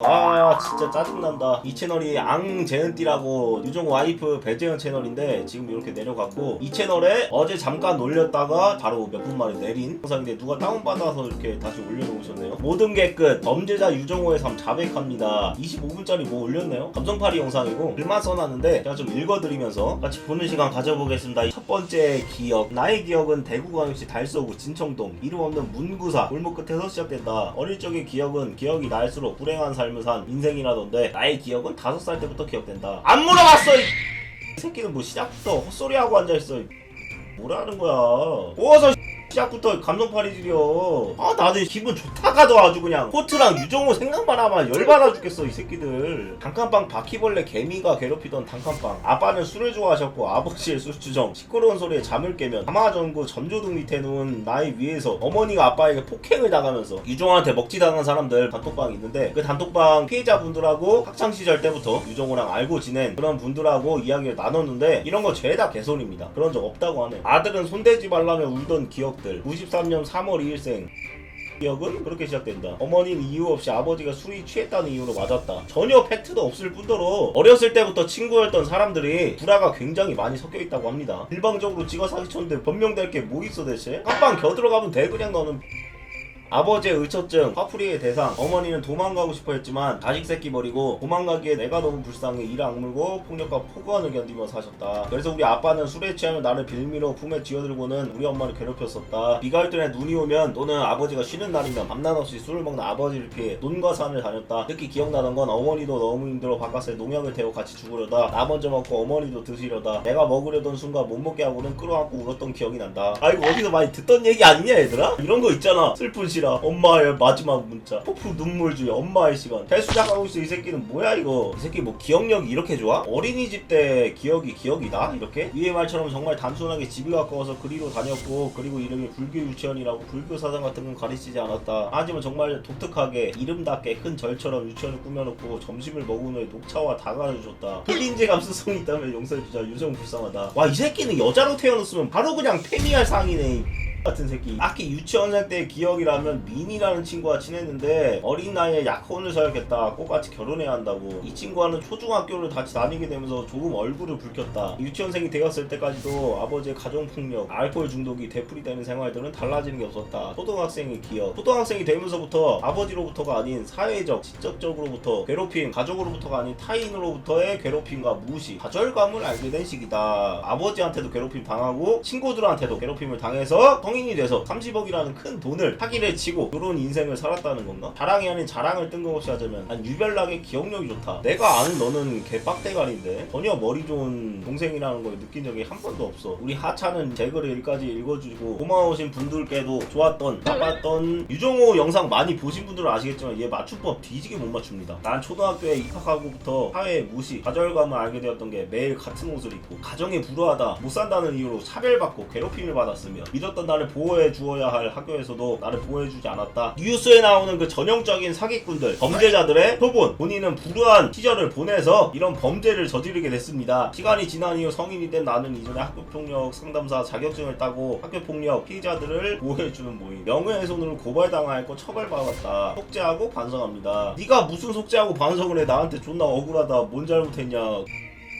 아 진짜 짜증난다. 이 채널이 앙재은띠라고 유종 와이프 배재현 채널인데 지금 이렇게 내려갔고 이 채널에 어제 잠깐 올렸다가 바로 몇 분 만에 내린 영상인데 누가 다운받아서 이렇게 다시 올려놓으셨네요. 모든 게 끝. 범죄자 유정호의 삶 자백합니다. 25분짜리 뭐 올렸네요. 감성팔이 영상이고 글만 써놨는데 제가 좀 읽어드리면서 같이 보는 시간 가져보겠습니다. 첫 번째 기억. 나의 기억은 대구광역시 달서구 진청동 이름 없는 문구사 골목 끝에서 시작된다. 어릴 적의 기억은 기억이 날수록 불행한 삶 을산 인생이라던데 나의 기억은 다섯 살 때부터 기억된다 안 물어봤어 이, 이 새끼는 뭐 시작부터 헛소리하고 앉아있어 이. 뭐라는 거야 모아서 시작부터 감동팔이질이여 아 나는 기분 좋다가도 아주 그냥 코트랑 유정호 생각만 하면 열받아 죽겠어 이 새끼들. 단칸방 바퀴벌레 개미가 괴롭히던 단칸방 아빠는 술을 좋아하셨고 아버지의 술주정. 시끄러운 소리에 잠을 깨면 가마전구 전조등 밑에 누운 나의 위에서 어머니가 아빠에게 폭행을 당하면서 유정호한테 먹지 당한 사람들 단톡방이 있는데 그 단톡방 피해자분들하고 학창 시절 때부터 유정호랑 알고 지낸 그런 분들하고 이야기를 나눴는데 이런 거 죄다 개소리입니다. 그런 적 없다고 하네. 아들은 손대지 말라며 울던 기억들 93년 3월 2일생 기억은 그렇게 시작된다. 어머니는 이유 없이 아버지가 술이 취했다는 이유로 맞았다. 전혀 팩트도 없을 뿐더러 어렸을 때부터 친구였던 사람들이 불화가 굉장히 많이 섞여 있다고 합니다. 일방적으로 찍어 사기쳤는데 변명될 게 뭐 있어 대체? 한방 겨들어가면 돼 그냥 너는. 아버지의 의처증, 화풀이의 대상, 어머니는 도망가고 싶어 했지만 자식 새끼 버리고 도망가기에 내가 너무 불쌍해 이를 악물고 폭력과 폭언을 견디며 사셨다. 그래서 우리 아빠는 술에 취하면 나를 빌미로 품에 쥐어들고는 우리 엄마를 괴롭혔었다. 비가 올 때에 눈이 오면 또는 아버지가 쉬는 날이면 밤낮 없이 술을 먹는 아버지를 피해 논과 산을 다녔다. 특히 기억나는 건 어머니도 너무 힘들어 바깥에 농약을 태워 같이 죽으려다 나 먼저 먹고 어머니도 드시려다 내가 먹으려던 순간 못 먹게 하고는 끌어안고 울었던 기억이 난다. 아 이거 어디서 많이 듣던 얘기 아니냐 얘들아? 이런 거 있잖아. 슬픈 시라 엄마의 마지막 문자. 폭풍 눈물주의 엄마의 시간. 대수작하고 있어 이 새끼는 뭐야 이거? 이 새끼 뭐 기억력이 이렇게 좋아? 어린이집 때 기억이 기억이 나? 이렇게? 위의 말처럼 정말 단순하게 집이 가까워서 그리로 다녔고 그리고 이름이 불교 유치원이라고 불교 사상 같은 건 가르치지 않았다. 하지만 정말 독특하게 이름답게 큰 절처럼 유치원을 꾸며놓고 점심을 먹은 후에 녹차와 다가를 줬다. 흑인지 감수성이 있다면 용서해주자. 유정 불쌍하다. 와 이 새끼는 여자로 태어났으면 바로 그냥 페미할 상이네 같은 새끼. 악기 유치원생 때의 기억이라면 민이라는 친구와 친했는데 어린 나이에 약혼을 서야겠다. 꽃같이 결혼해야 한다고. 이 친구와는 초중학교를 같이 다니게 되면서 조금 얼굴을 붉혔다. 유치원생이 되었을 때까지도 아버지의 가정폭력 알코올 중독이 되풀이 되는 생활들은 달라지는 게 없었다. 초등학생의 기억. 초등학생이 되면서부터 아버지로부터가 아닌 사회적 지적적으로부터 괴롭힘 가족으로부터가 아닌 타인으로부터의 괴롭힘과 무시 좌절감을 알게 된 시기다. 아버지한테도 괴롭힘 당하고 친구들한테도 괴롭힘을 당해서 성인이 돼서 30억이라는 큰 돈을 사기를 치고 그런 인생을 살았다는 건가? 자랑이 아닌 자랑을 뜬금없이 하자면 난 유별나게 기억력이 좋다. 내가 아는 너는 개빡대가리인데 전혀 머리 좋은 동생이라는 걸 느낀 적이 한 번도 없어. 우리 하차는 제 글을 여기까지 읽어주고 고마우신 분들께도 좋았던 나빴던 유정호 영상 많이 보신 분들은 아시겠지만 얘 맞춤법 뒤지게 못 맞춥니다. 난 초등학교에 입학하고부터 사회 무시, 좌절감을 알게 되었던 게 매일 같은 옷을 입고 가정에 불우하다 못 산다는 이유로 차별받고 괴롭힘을 받았으며 믿었던 나를 보호해 주어야 할 학교에서도 나를 보호해 주지 않았다. 뉴스에 나오는 그 전형적인 사기꾼들, 범죄자들의 표본, 본인은 불우한 시절을 보내서 이런 범죄를 저지르게 됐습니다. 시간이 지난 이후 성인이 된 나는 이전에 학교폭력 상담사 자격증을 따고 학교폭력 피해자들을 보호해주는 모임. 명예훼손으로 고발당하였고 처벌받았다. 속죄하고 반성합니다. 네가 무슨 속죄하고 반성을 해? 나한테 존나 억울하다. 뭔 잘못했냐?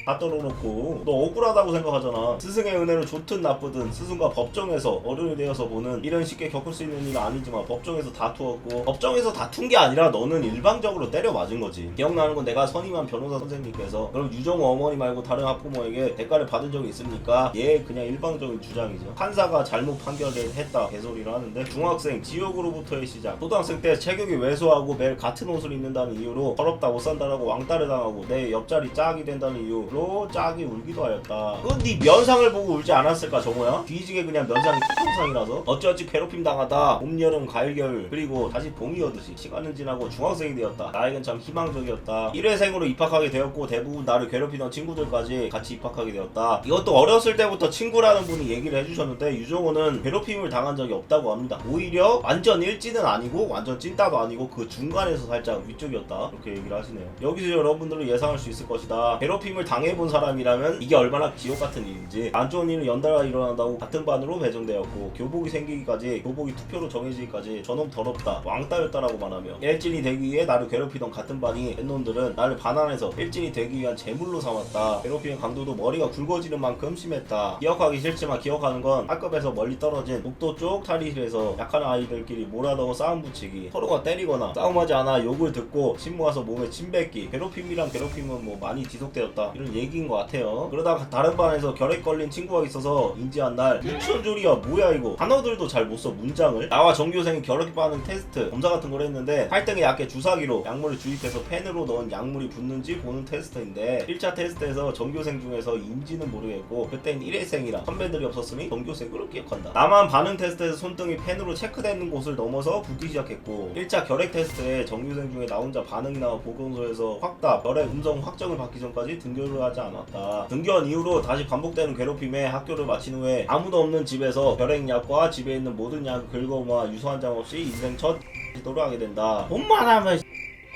다 떨어놓고. 너 억울하다고 생각하잖아. 스승의 은혜로 좋든 나쁘든 스승과 법정에서 어른이 되어서 보는 이런 쉽게 겪을 수 있는 일은 아니지만 법정에서 다투었고 법정에서 다툰 게 아니라 너는 일방적으로 때려 맞은 거지. 기억나는 건 내가 선임한 변호사 선생님께서 그럼 유정호 어머니 말고 다른 학부모에게 대가를 받은 적이 있습니까? 얘 그냥 일방적인 주장이죠. 판사가 잘못 판결을 했다. 개소리를 하는데 중학생 지옥으로부터의 시작. 초등학생 때 체격이 왜소하고 매일 같은 옷을 입는다는 이유로 더럽다 못 산다라고 왕따를 당하고 내 옆자리 짝이 된다는 이유로 짝이 울기도 하였다. 그건 네 면상을 보고 울지 않았을까 정호야? 뒤지게 그냥 면상이 투성상이라서? 어찌어찌 괴롭힘 당하다. 봄 여름 가을 겨울. 그리고 다시 봄이 오듯이 시간은 지나고 중학생이 되었다. 나에겐 참 희망적이었다. 1회생으로 입학하게 되었고 대부분 나를 괴롭히던 친구들까지 같이 입학하게 되었다. 이것도 어렸을 때부터 친구라는 분이 얘기를 해주셨는데 유정호는 괴롭힘을 당한 적이 없다고 합니다. 오히려 완전 일진은 아니고 완전 찐따도 아니고 그 중간에서 살짝 위쪽이었다. 이렇게 얘기를 하시네요. 여기서 여러분들은 예상할 수 있을 것이다. 괴롭힘을 당해 당해본 사람이라면 이게 얼마나 지옥 같은 일인지 안 좋은 일은 연달아 일어난다고 같은 반으로 배정되었고 교복이 생기기까지 교복이 투표로 정해지기까지 저놈 더럽다 왕따였다라고 말하며 일진이 되기 위해 나를 괴롭히던 같은 반이 뱃놈들은 나를 반환해서 일진이 되기 위한 제물로 삼았다. 괴롭히는 강도도 머리가 굵어지는 만큼 심했다. 기억하기 싫지만 기억하는 건 학급에서 멀리 떨어진 복도 쪽 탈의실에서 약한 아이들끼리 몰아넣어 싸움 붙이기 서로가 때리거나 싸움하지 않아 욕을 듣고 침 모아서 몸에 침 뱉기 괴롭힘이랑 괴롭힘은 뭐 많이 지속되었다. 이런 얘기인 것 같아요. 그러다가 다른 반에서 결핵 걸린 친구가 있어서 인지한 날 유치원졸이야 뭐야 이거. 단어들도 잘 못 써 문장을. 나와 전교생이 결핵 반응 테스트 검사 같은 걸 했는데 팔등의 약에 주사기로 약물을 주입해서 펜으로 넣은 약물이 붙는지 보는 테스트인데 1차 테스트에서 전교생 중에서 인지는 모르겠고 그땐 1회생이라 선배들이 없었으니 전교생으로 기억한다. 나만 반응 테스트에서 손등이 펜으로 체크되는 곳을 넘어서 붓기 시작했고 1차 결핵 테스트에 전교생 중에 나 혼자 반응이 나와 보건소에서 확답 결핵 음성 확정을 받기 전까지 등교를 하지 않았다. 등교한 이후로 다시 반복되는 괴롭힘에 학교를 마친 후에 아무도 없는 집에서 결핵약과 집에 있는 모든 약을 긁어모아 유서 한 장 없이 인생 첫 시도를 하게 된다. 돈만 하면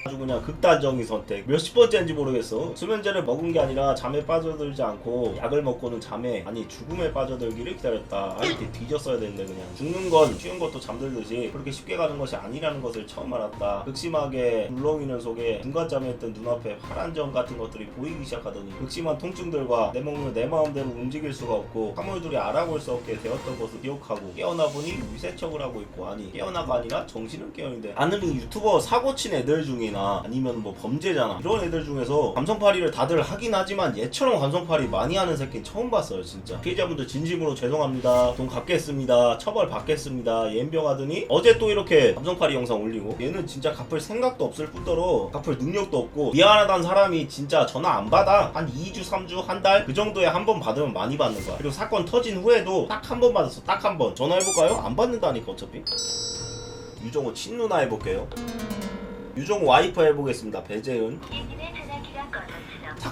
아주 그냥 극단적인 선택. 몇십 번째인지 모르겠어. 수면제를 먹은 게 아니라 잠에 빠져들지 않고 약을 먹고는 잠에 아니 죽음에 빠져들기를 기다렸다. 아 이렇게 뒤졌어야 되는데 그냥. 죽는 건 쉬운 것도 잠들듯이 그렇게 쉽게 가는 것이 아니라는 것을 처음 알았다. 극심하게 물렁이는 속에 중간잠에 있던 눈앞에 파란 점 같은 것들이 보이기 시작하더니 극심한 통증들과 내 몸을 내 마음대로 움직일 수가 없고 사물들이 알아볼 수 없게 되었던 것을 기억하고 깨어나 보니 위세척을 하고 있고 아니 깨어나가 아니라 정신을 깨어있는데. 아는 이 유튜버 사고친 애들 중 이나 아니면 뭐 범죄자나 이런 애들 중에서 감성팔이를 다들 하긴 하지만 얘처럼 감성팔이 많이 하는 새끼는 처음 봤어요 진짜. 피해자분들 진심으로 죄송합니다. 돈 갚겠습니다. 처벌 받겠습니다. 옌병 하더니? 어제 또 이렇게 감성팔이 영상 올리고 얘는 진짜 갚을 생각도 없을 뿐더러 갚을 능력도 없고 미안하다는 사람이 진짜 전화 안 받아. 한 2주 3주 한 달? 그 정도에 한 번 받으면 많이 받는 거야. 그리고 사건 터진 후에도 딱 한 번 받았어. 딱 한 번. 전화해볼까요? 안 받는다니까 어차피. 유정호 친누나 해볼게요 유정호 와이프 해보겠습니다. 배재은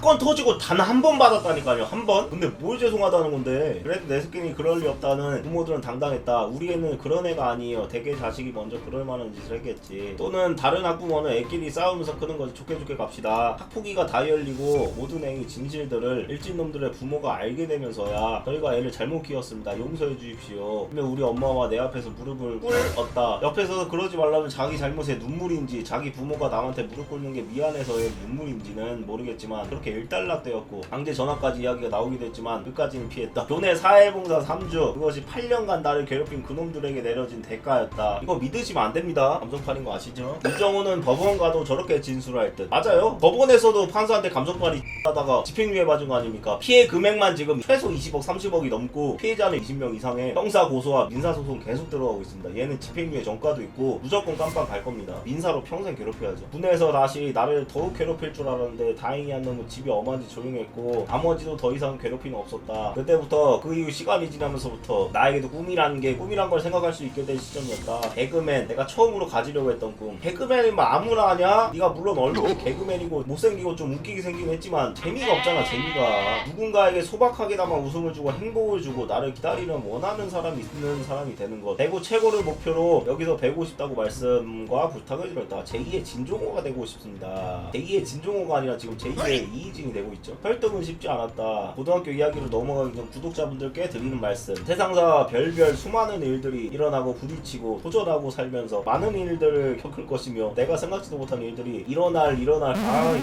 사건 터지고 단 한 번 받았다니까요 한 번? 근데 뭘 죄송하다는 건데. 그래도 내 새끼니 그럴 리 없다는 부모들은 당당했다. 우리 애는 그런 애가 아니에요. 대개 자식이 먼저 그럴 만한 짓을 했겠지. 또는 다른 학부모는 애끼리 싸우면서 크는 거지 좋게 좋게 갑시다. 학폭위가 다 열리고 모든 애의 진실들을 일진놈들의 부모가 알게 되면서야 저희가 애를 잘못 키웠습니다. 용서해 주십시오. 그러면 우리 엄마와 내 앞에서 무릎을 꿇었다. 옆에서 그러지 말라면 자기 잘못에 눈물인지 자기 부모가 남한테 무릎 꿇는 게 미안해서의 눈물인지는 모르겠지만 그렇게 일단락되었고 강제 전화까지 이야기가 나오기도 했지만 끝까지는 피했다. 교내 사회봉사 3주 그것이 8년간 나를 괴롭힌 그놈들에게 내려진 대가였다. 이거 믿으시면 안 됩니다. 감성팔인 거 아시죠? 유정우는 법원 가도 저렇게 진술할 듯. 맞아요. 법원에서도 판사한테 감성팔이 하다가 집행유예 맞은 거 아닙니까? 피해 금액만 지금 최소 20억 30억이 넘고 피해자는 20명 이상의 형사 고소와 민사 소송 계속 들어가고 있습니다. 얘는 집행유예 전과도 있고 무조건 깜빵 갈 겁니다. 민사로 평생 괴롭혀야죠. 군에서 다시 나를 더욱 괴롭힐 줄 알았는데 다행히 한 놈은 집이 엄한지 조용했고 나머지도 더 이상 괴롭힘은 없었다. 그때부터 그 이후 시간이 지나면서부터 나에게도 꿈이라는 게 꿈이란 걸 생각할 수 있게 된 시점이었다. 개그맨 내가 처음으로 가지려고 했던 꿈. 개그맨이 뭐 아무나 하냐? 네가 물론 얼굴이 개그맨이고 못생기고 좀 웃기게 생기긴 했지만 재미가 없잖아 재미가. 누군가에게 소박하게나마 웃음을 주고 행복을 주고 나를 기다리는 원하는 사람이 있는 사람이 되는 것. 대구 최고를 목표로 여기서 배우고 싶다고 말씀과 부탁을 드렸다. 제2의 진종호가 되고 싶습니다. 제2의 진종호가 아니라 지금 제2의 이 희진이 되고 있죠. 설득은 쉽지 않았다. 고등학교 이야기로 넘어가기 전 구독자분들께 드리는 말씀. 세상사 별별 수많은 일들이 일어나고 부딪히고 도전하고 살면서 많은 일들을 겪을 것이며 내가 생각지도 못한 일들이 일어날 일어날. 아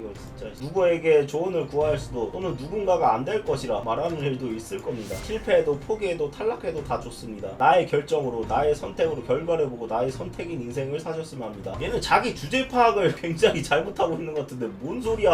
이거 진짜 누구에게 조언을 구할 수도 또는 누군가가 안 될 것이라 말하는 일도 있을 겁니다. 실패해도 포기해도 탈락해도 다 좋습니다. 나의 결정으로 나의 선택으로 결과를 보고 나의 선택인 인생을 사셨으면 합니다. 얘는 자기 주제 파악을 굉장히 잘못하고 있는 것 같은데 뭔 소리야?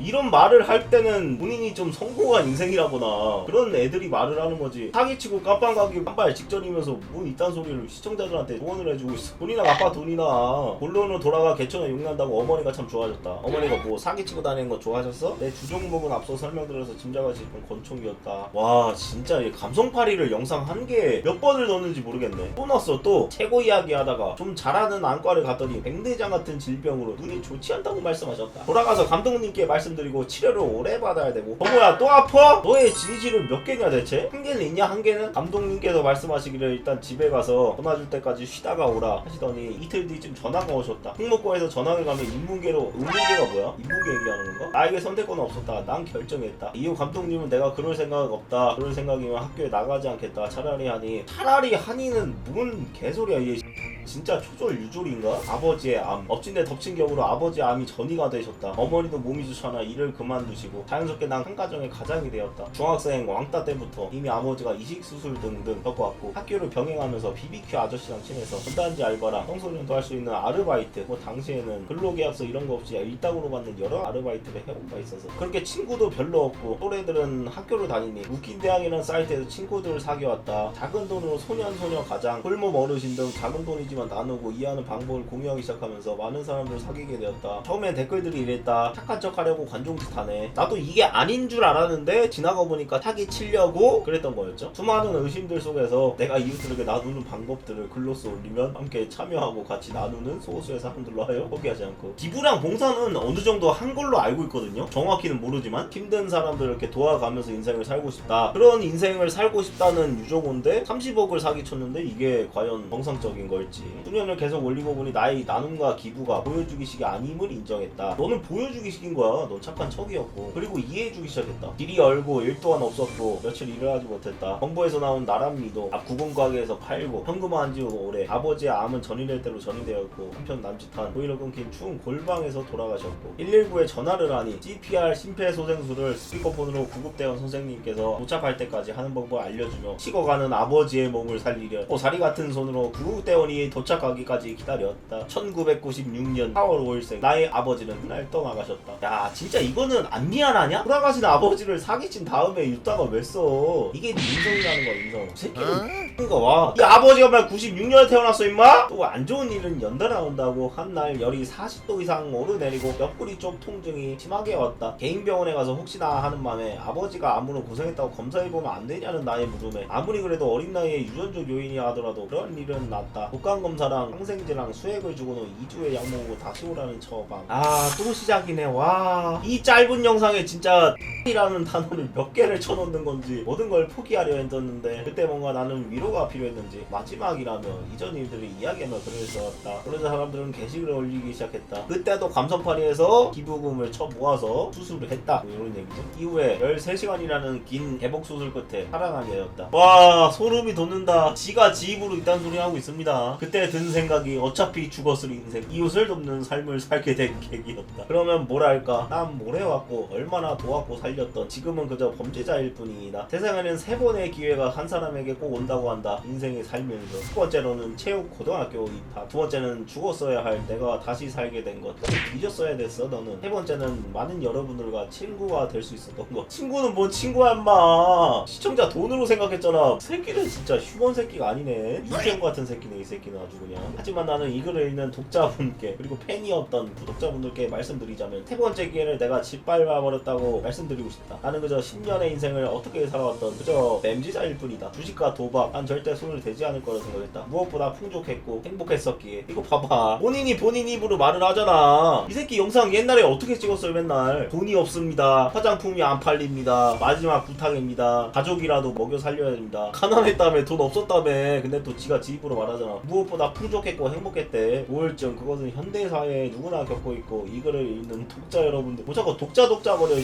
이런 말을 할 때는 본인이 좀 성공한 인생이라거나 그런 애들이 말을 하는 거지. 사기치고 깜빵 가기 한발 직전이면서 뭔 이딴 소리를 시청자들한테 조언을 해주고 있어. 돈이나 갚아 돈이나 본론으로 돌아가 개천에 용난다고 어머니가 참 좋아졌다. 어머니가 뭐 사기치고 다니는 거 좋아하셨어? 내 주종목은 앞서 설명드려서 수 있는 권총이었다. 와 진짜 이 감성파리를 영상 한개몇 번을 넣었는지 모르겠네. 또 넣었어 또 최고 이야기 하다가 좀 잘하는 안과를 갔더니 백내장 같은 질병으로 눈이 좋지 않다고 말씀하셨다. 돌아가서 감독님께 말씀드리고 치료를 오래 받아야 되고 어머야 또 아파? 너의 진실은 몇 개냐 대체? 한 개는 있냐 한 개는? 감독님께서 말씀하시기를 일단 집에 가서 전화 줄 때까지 쉬다가 오라 하시더니 이틀 뒤쯤 전화가 오셨다. 홍목고에서 전화를 가면 인문계로 인문계가 뭐야? 이북 얘기하는 건가? 나에게 선택권은 없었다. 난 결정했다. 이후 감독님은 내가 그럴 생각 없다. 그럴 생각이면 학교에 나가지 않겠다. 차라리 하니. 차라리 하니는 뭔 개소리야 이게. 진짜 초졸 유졸인가? 아버지의 암. 엎친 데 덮친 격으로 아버지의 암이 전이가 되셨다. 어머니도 몸이 좋잖아. 일을 그만두시고 자연스럽게 난 한 가정의 가장이 되었다. 중학생 왕따 때부터 이미 아버지가 이식수술 등등 겪어왔고 학교를 병행하면서 BBQ 아저씨랑 친해서 전단지 알바랑 청소년도 할 수 있는 아르바이트 뭐 당시에는 근로계약서 이런 거 없이 일당으로 받는 여러 아르바이트를 해온 바 있어서 그렇게 친구도 별로 없고 또래들은 학교를 다니니 웃긴 대학이라는 사이트에서 친구들을 사귀어왔다. 작은 돈으로 소년 소녀 가장 홀몸 어르신 등 작은 돈이지 만 나누고 이해하는 방법을 공유하기 시작하면서 많은 사람들을 사귀게 되었다. 처음엔 댓글들이 이랬다. 착한 척 하려고 관종 짓 하네. 나도 이게 아닌 줄 알았는데 지나가 보니까 사기 치려고 그랬던 거였죠. 수많은 의심들 속에서 내가 이웃들에게 나누는 방법들을 글로써 올리면 함께 참여하고 같이 나누는 소수의 사람들로 하여 포기하지 않고. 기부랑 봉사는 어느 정도 한 걸로 알고 있거든요. 정확히는 모르지만 힘든 사람들을 이렇게 도와가면서 인생을 살고 싶다. 그런 인생을 살고 싶다는 유저고인데 30억을 사기쳤는데 이게 과연 정상적인 걸지 수년을 계속 올리고 보니 나의 나눔과 기부가 보여주기식이 아님을 인정했다. 너는 보여주기식인 거야. 넌 착한 척이었고. 그리고 이해해주기 시작했다. 길이 얼고 일 또한 없었고 며칠 일을 하지 못했다. 정부에서 나온 나란미도 앞 구공가게에서 팔고 현금화 안 지우고 오래 아버지의 암은 전이될 대로 전이되었고 한편 남짓한 고의를 끊긴 추운 골방에서 돌아가셨고 119에 전화를 하니 CPR 심폐소생술을 스피커폰으로 구급대원 선생님께서 도착할 때까지 하는 법을 알려주며 식어가는 아버지의 몸을 살리려 고사리 같은 손으로 구급대원이 도착하기까지 기다렸다 1996년 4월 5일생 나의 아버지는 그날 떠나가셨다 야 진짜 이거는 안 미안하냐? 돌아가신 아버지를 사기친 다음에 유다가 왜 써? 이게 인성이라는 거야 인성 새끼는 그러니까 와. 이 아버지가 말 96년에 태어났어 임마? 또 안 좋은 일은 연달아 온다고 한 날 열이 40도 이상 오르내리고 옆구리 쪽 통증이 심하게 왔다. 개인 병원에 가서 혹시나 하는 마음에 아버지가 암으로 고생했다고 검사해보면 안 되냐는 나의 물음에 아무리 그래도 어린 나이에 유전적 요인이 하더라도 그런 일은 낫다. 독감 검사랑 항생제랑 수액을 주고는 2주에 약 먹고 다시 오라는 처방. 아 또 시작이네. 와. 이 짧은 영상에 진짜 이라는 단어를 몇 개를 쳐놓는 건지 모든 걸 포기하려 했었는데 그때 뭔가 나는 위로가 필요했는지 마지막이라면 이전 일들을 이야기하며 글을 써왔다. 그러자 사람들은 게시글을 올리기 시작했다. 그때도 감성파리에서 기부금을 쳐 모아서 수술을 했다. 뭐 이런 얘기죠. 이후에 13시간이라는 긴 개복 수술 끝에 살아나게 되었다. 와 소름이 돋는다. 지가 지 입으로 이딴 소리 하고 있습니다. 그때 든 생각이 어차피 죽었을 인생. 이웃을 돕는 삶을 살게 된 계기였다. 그러면 뭐랄까? 난뭘 해왔고 얼마나 도왔고 살렸던 지금은 그저 범죄자일 뿐이다. 세상에는 세 번의 기회가 한 사람에게 꼭 온다고 한다. 인생에 살면서 첫 번째로는 체육 고등학교 입학. 두 번째는 죽었어야 할 내가 다시 살게 된 것. 뒤졌어야 됐어 너는. 세 번째는 많은 여러분들과 친구가 될 수 있었던 것. 친구는 뭔 친구야 임마. 시청자 돈으로 생각했잖아. 새끼는 진짜 휴먼 새끼가 아니네. 유태형 같은 새끼네 이 새끼는 아주 그냥 하지만 나는 이 글을 읽는 독자분께 그리고 팬이었던 구독자분들께 말씀드리자면 세 번째 기회를 내가 짓밟아 버렸다고 말씀드리고 싶다. 나는 그저 10년의 인생을 어떻게 살아왔던 그저 맴지자일 뿐이다. 주식과 도박 난 절대 손을 대지 않을 거라 생각했다. 무엇보다 풍족했고 행복했었기에. 이거 봐봐. 본인이 본인 입으로 말을 하잖아. 이 새끼 영상 옛날에 어떻게 찍었어요 맨날? 돈이 없습니다. 화장품이 안 팔립니다. 마지막 부탁입니다. 가족이라도 먹여 살려야 됩니다. 가난했다며 돈 없었다며. 근데 또 지가 지 입으로 말하잖아. 무엇 보다 풍족했고 행복했대. 우울증 그것은 현대 사회에 누구나 겪고 있고 이 글을 읽는 독자 여러분들. 뭐 자꾸 독자 독자 거려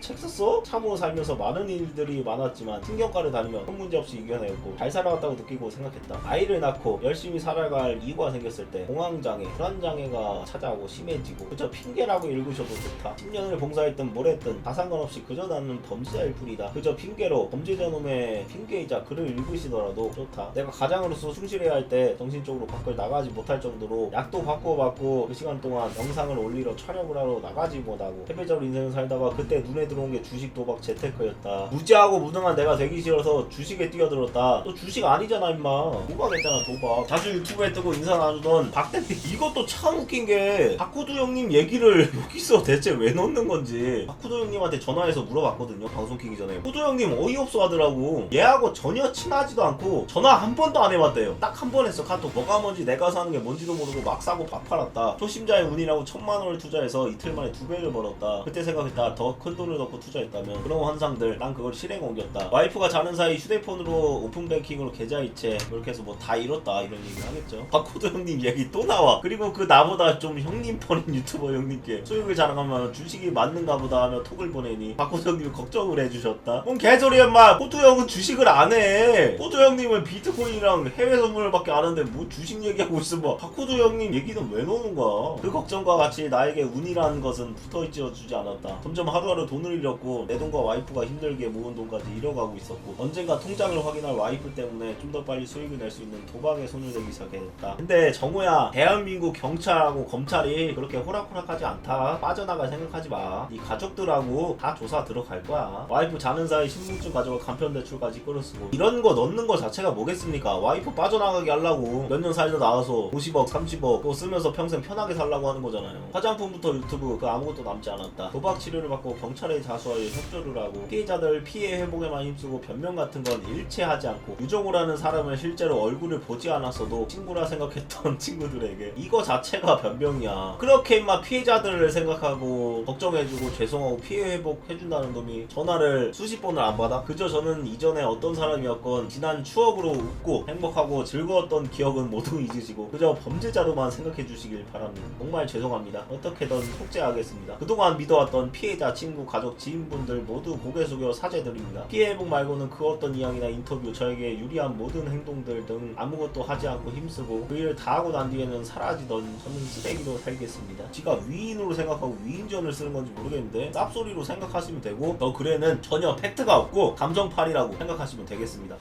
책 썼어? 참으로 살면서 많은 일들이 많았지만 신경과를 다니며 큰 문제 없이 이겨내고 잘 살아왔다고 느끼고 생각했다. 아이를 낳고 열심히 살아갈 이유가 생겼을 때 공황장애, 불안장애가 찾아오고 심해지고 그저 핑계라고 읽으셔도 좋다. 10년을 봉사했든 뭘 했든 다 상관없이 그저 나는 범죄자일 뿐이다. 그저 핑계로 범죄자 놈의 핑계이자 글을 읽으시더라도 좋다. 내가 가장으로서 충실해야 할 때 정신적으로 밖을 나가지 못할 정도로 약도 받고 받고 그 시간 동안 영상을 올리러 촬영을 하러 나가지 못하고 패배자로 인생을 살다가 그때 눈에 들어온 게 주식 도박 재테크였다. 무지하고 무능한 내가 되기 싫어서 주식에 뛰어들었다. 또 주식 아니잖아 임마. 도박했잖아 도박. 자주 유튜브에 뜨고 인사 나누던 박대리 이것도 참 웃긴 게 박구두 형님 얘기를 여기서 대체 왜 넣는 건지 박구두 형님한테 전화해서 물어봤거든요. 방송 키기 전에. 구두 형님 어이없어 하더라고. 얘하고 전혀 친하지도 않고 전화 한 번도 안 해봤대요. 딱 한 번 했어 카톡. 뭐가 뭔지 내가 사는 게 뭔지도 모르고 막 사고 밥 팔았다. 초심자의 운이라고 천만 원을 투자해서 이틀 만에 두 배를 벌었다. 그때 생각했다. 더 큰 돈을 넣고 투자했다면 그런 환상들 난 그걸 실행 옮겼다. 와이프가 자는 사이 휴대폰으로 오픈뱅킹으로 계좌이체 이렇게 해서 뭐다 잃었다 이런 얘기를 하겠죠. 박호도 형님 얘기 또 나와. 그리고 그 나보다 좀 형님 펀인 유튜버 형님께 수익을 자랑하면 주식이 맞는가 보다 하며 톡을 보내니 박호도 형님이 걱정을 해주셨다. 뭔 개소리야 인마. 호두 형은 주식을 안해. 호두 형님은 비트코인이랑 해외 선물밖에 안 하는데 뭐 주식 얘기하고 있으면 뭐. 박호두 형님 얘기는 왜 넣는 거야? 그 걱정과 같이 나에게 운이라는 것은 붙어있어 주지 않았다. 점점 하루하루 돈을 잃었고 내 돈과 와이프가 힘들게 모은 돈까지 잃어가고 있었고 언젠가 통장을 확인할 와이프 때문에 좀 더 빨리 수익을 낼 수 있는 도박에 손을 대기 시작했다. 근데 정우야 대한민국 경찰하고 검찰이 그렇게 호락호락하지 않다. 빠져나갈 생각하지 마 네 가족들하고 다 조사 들어갈 거야. 와이프 자는 사이 신분증 가져가 간편 대출까지 끌어쓰고 이런 거 넣는 거 자체가 뭐겠습니까? 와이프 빠져나가게 하려고 몇 년 살다 나와서 50억 30억 그거 쓰면서 평생 편하게 살라고 하는 거잖아요. 화장품부터 유튜브 그 아무것도 남지 않았다. 도박 치료를 받고 경찰 의 자수하에 협조를 하고 피해자들 피해 회복에만 힘쓰고 변명 같은 건 일체 하지 않고 유정우라는 사람을 실제로 얼굴을 보지 않았어도 친구라 생각했던 친구들에게 이거 자체가 변명이야. 그렇게 임마 피해자들을 생각하고 걱정해주고 죄송하고 피해 회복해준다는 놈이 전화를 수십 번을 안 받아? 그저 저는 이전에 어떤 사람이었건 지난 추억으로 웃고 행복하고 즐거웠던 기억은 모두 잊으시고 그저 범죄자로만 생각해 주시길 바랍니다. 정말 죄송합니다. 어떻게든 속죄하겠습니다. 그동안 믿어왔던 피해자 친구 가족 지인분들 모두 고개 숙여 사죄드립니다. 피해 회복 말고는 그 어떤 이야기나 인터뷰 저에게 유리한 모든 행동들 등 아무것도 하지 않고 힘쓰고 그 일을 다 하고 난 뒤에는 사라지던 저는 쓰레기로 살겠습니다. 지가 위인으로 생각하고 위인전을 쓰는 건지 모르겠는데 쌉소리로 생각하시면 되고 너 글에는 전혀 팩트가 없고 감정팔이라고 생각하시면 되겠습니다